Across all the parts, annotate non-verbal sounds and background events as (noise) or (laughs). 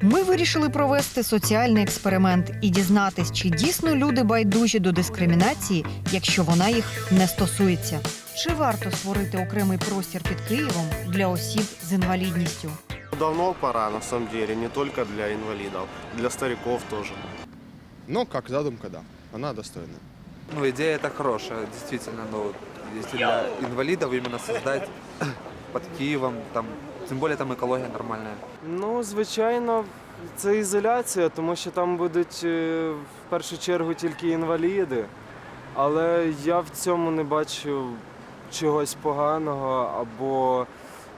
Ми вирішили провести соціальний експеримент і дізнатись, чи дійсно люди байдужі до дискримінації, якщо вона їх не стосується. Чи варто створити окремий простір під Києвом для осіб з інвалідністю? Давно пора, на самом деле, не только для инвалидов, для стариков тоже. Но как задумка, да, она достойная. Ну, идея это хорошая, действительно, но вот если для инвалидов именно создать (clears throat) под Киевом, там, тем более там экология нормальная. Ну, звичайно, це ізоляція, тому що там будуть е, в першу чергу тільки інваліди. Але я в цьому не бачу чогось поганого, або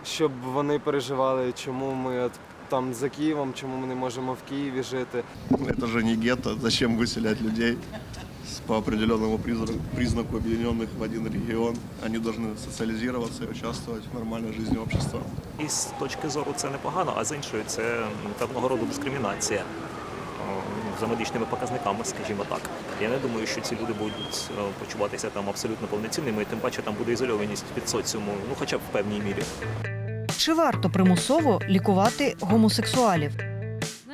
щоб вони переживали, чому ми от там за Києвом, чому ми не можемо в Києві жити. Это же не гетто. Зачем выселять людей с- по определенному призна- признаку объединенных в один регион? Они должны социализироваться и участвовать в нормальной жизни общества. І з точки зору це непогано, а з іншої це м, певного роду дискримінація о, за медичними показниками, скажімо так. Я не думаю, що ці люди будуть е, почуватися там абсолютно повноцінними, і тим паче там буде ізольованість від соціуму, ну хоча б в певній мірі. Чи варто примусово лікувати гомосексуалів?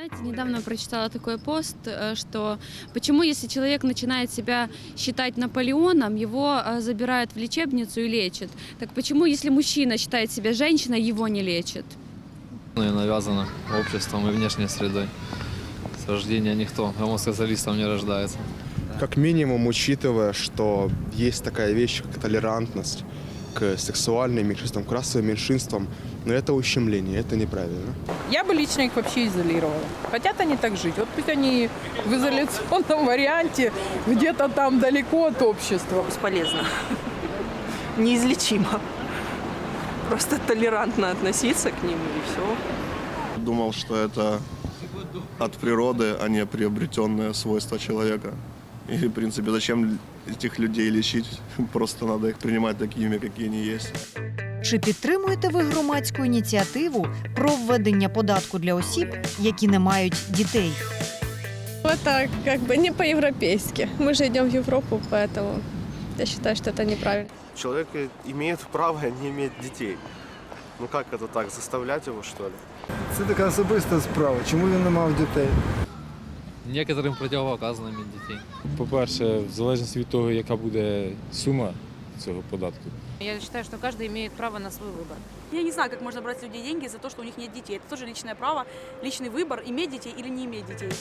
Знаете, недавно прочитала такой пост, э, что почему, если человек начинает себя считать Наполеоном, его э, забирают в лечебницу и лечат. Так почему, если мужчина считает себя женщиной, его не лечат? Ну и навязано обществом и внешней средой. С рождения никто гомосексуалистом не рождается. Как минимум, учитывая, что есть такая вещь, как толерантность к сексуальным меньшинствам, к расовым меньшинствам, но это ущемление, это неправильно. Я бы лично их вообще изолировала. Хотят они так жить. Вот пусть они в изоляционном варианте где-то там далеко от общества. бесполезно. Неизлечимо. Просто толерантно относиться к ним и все. Думал, что это от природы, а не приобретенное свойство человека. И, в принципе, зачем этих людей лечить? (laughs) Просто надо их принимать такими, какие они есть. Чи підтримуєте ви громадську ініціативу про введення податку для осіб, які не мають дітей? Это как бы не по-европейски. Мы же идем в Европу, поэтому я считаю, что это неправильно. Человек э, имеет право (laughs) не иметь детей. Ну как это так, заставлять его что ли? Це така особиста справа. Чому він не мав дітей? Некоторым противопоказано иметь детей. По-перше, в залежності від того, яка буде сума цього податку. Я считаю, что каждый имеет право на свой выбор. Я не знаю, как можно брать с людей деньги за то, что у них нет детей. Это тоже личное право, личный выбор, иметь детей или не иметь детей.